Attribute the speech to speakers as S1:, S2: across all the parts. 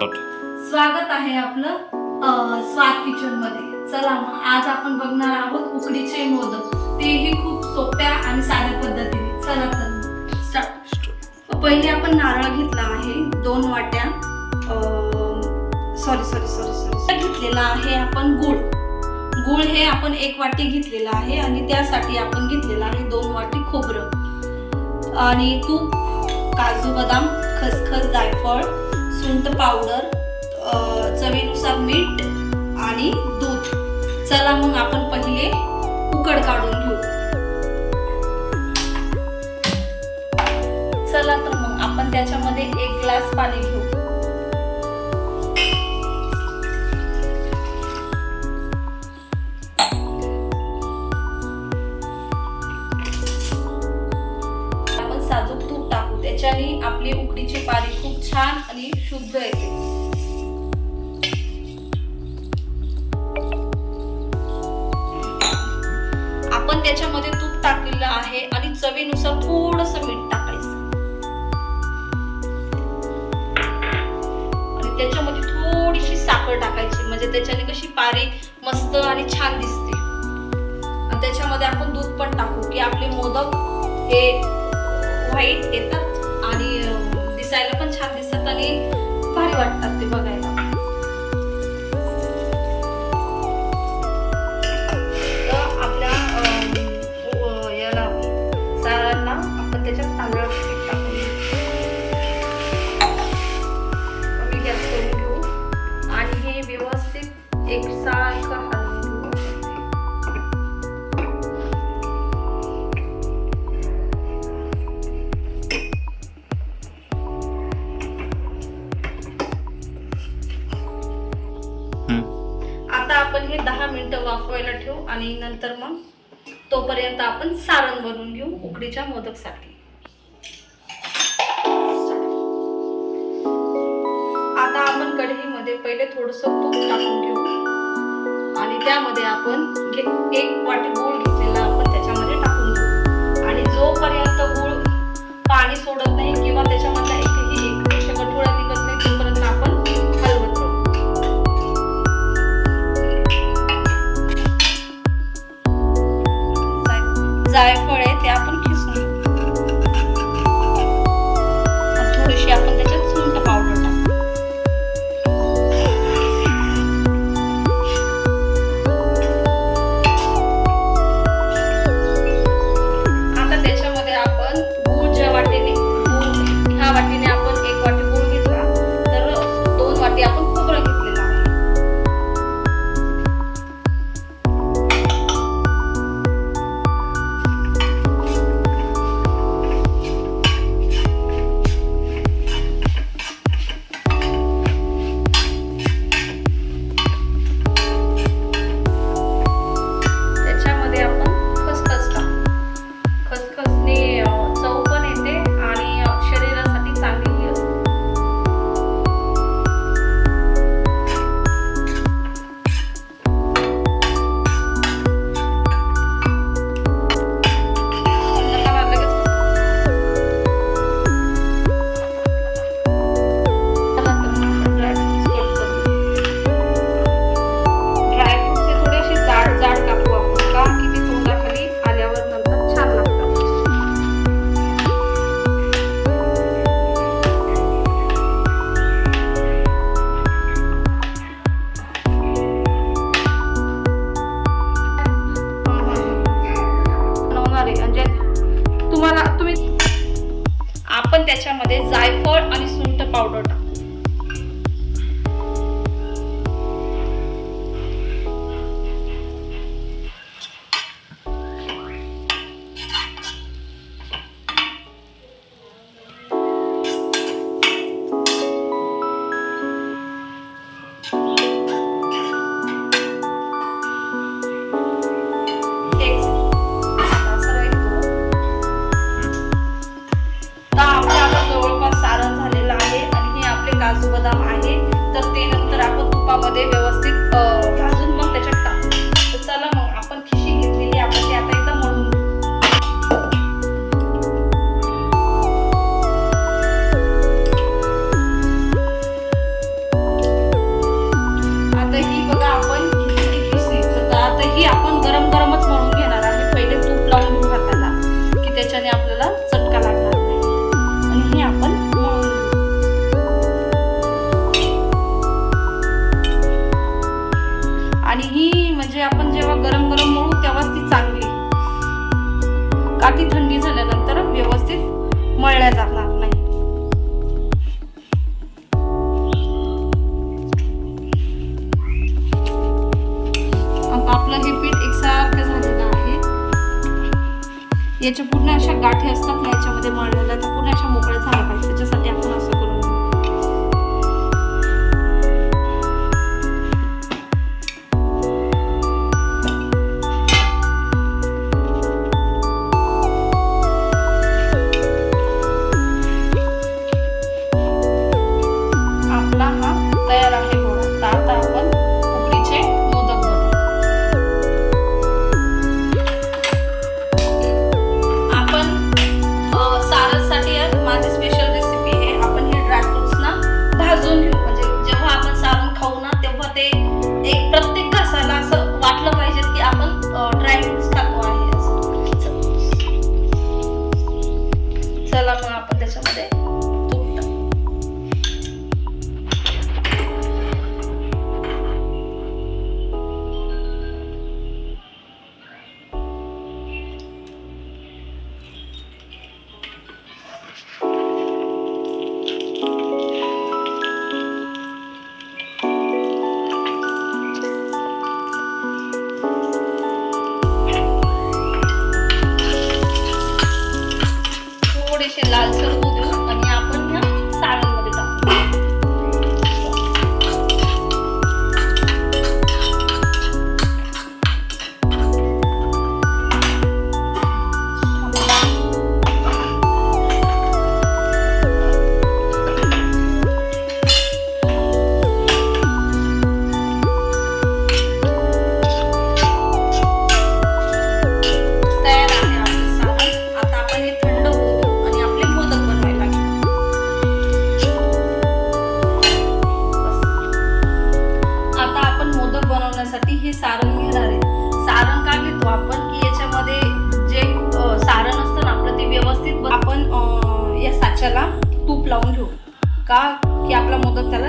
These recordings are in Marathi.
S1: स्वागत आहे आपलं स्वाद किचनमध्ये. चला मग आज आपण बघणार आहोत उकडीचे मोदक. तेही खूप सोप्या आणि साध्या पद्धतीने. चला तर स्टार्ट पहिले आपण नारळ घेतला आहे दोन वाट्या. सॉरी सॉरी सॉरी सॉरी घेतलेला आहे आपण गुळ. गुळ हे आपण एक वाटी घेतलेला आहे आणि त्यासाठी आपण घेतलेला आहे दोन वाटी खोबरं. आणि तूप काजू बदाम खसखस जायफळ. सुंठ पावडर चवीनुसार मीठ आणि दूध. चला मग आपण पहिले उकड काढून घेऊ. चला तर मग आपण त्याच्यामध्ये एक ग्लास पाणी घेऊ. आणि येते आपण त्याच्यामध्ये तूप टाकलेलं आहे आणि चवीनुसार थोडस मीठ टाकायचं. आणि त्याच्यामध्ये थोडीशी साखर टाकायची म्हणजे त्याच्याने कशी पारी मस्त आणि छान दिसते. आणि त्याच्यामध्ये आपण दूध पण टाकू की आपले मोदक हे व्हाईट येतात आणि दिसायला पण छान दिसतात आणि वाटतात ते बघायला आणि नंतर मग तोपर्यंत आपण सारण बनवून घेऊ उकडीच्या मोदकसाठी. आता आपण कढईमध्ये पहिले थोडस तूप टाकून घेऊ. आणि त्यामध्ये आपण एक वाटी गूळ घेतलेला आपण त्याच्यामध्ये टाकून घेऊ. आणि जोपर्यंत गूळ पाणी सोडत नाही किंवा त्याच्यामधला एक जायफळ आहे ते आपण खिसून थोडीशी आपण त्याच्यामध्ये जायफळ आणि सुंठ पावडर टाक. अति थंडी झाल्यानंतर व्यवस्थित मळल्या जाणार नाही. आपलं हे पीठ एकसारखं झालेलं आहे. याच्या पूर्ण अशा गाठी असतात ना याच्यामध्ये मळलेल्या तर पूर्ण अशा मोकळ्या झाल्या लावून ठेवू का? की आपला मोदक त्याला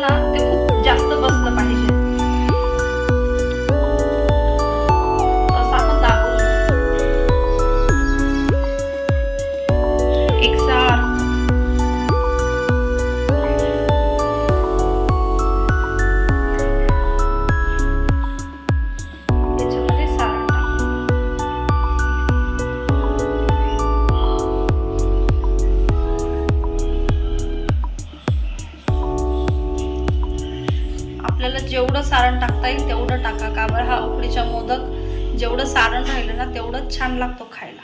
S1: तुम्हाला ते खूप जास्त बसलं पाहिजे. सारण टाकता येईल तेवढं टाका. का बरं हा उकडीचा मोदक जेवढं सारण राहिलं ना तेवढंच छान लागतो खायला.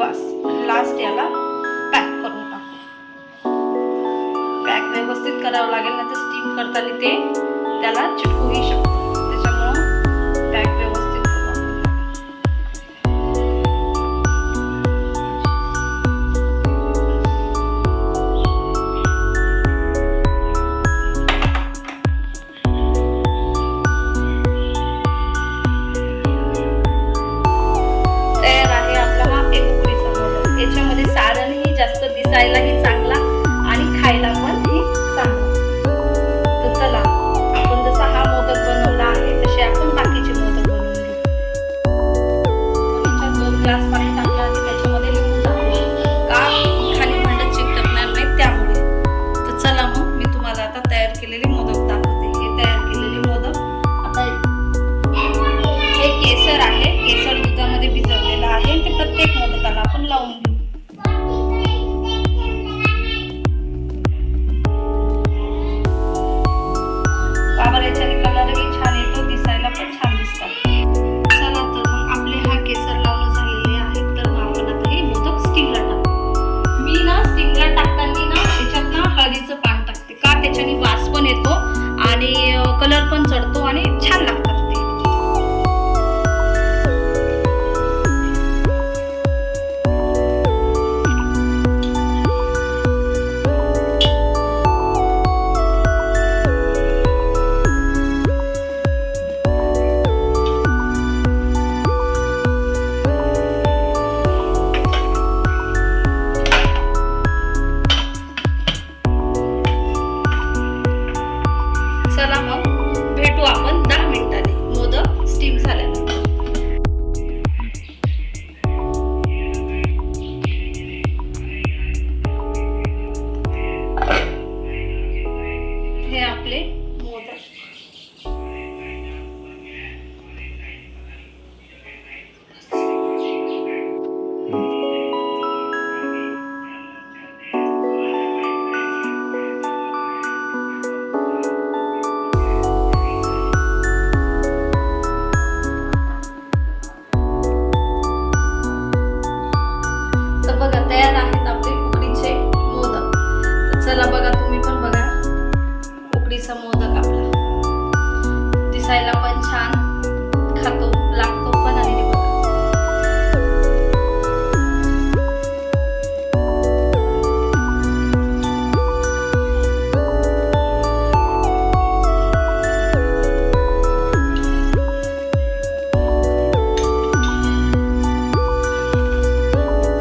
S1: बस लास्ट याला पॅक करून टाकू. पॅक व्यवस्थित करावं लागेल ना तर स्टीम करताना ते त्याला चिटकूही शकतो. ชัยละเมินชั้นขัดตุ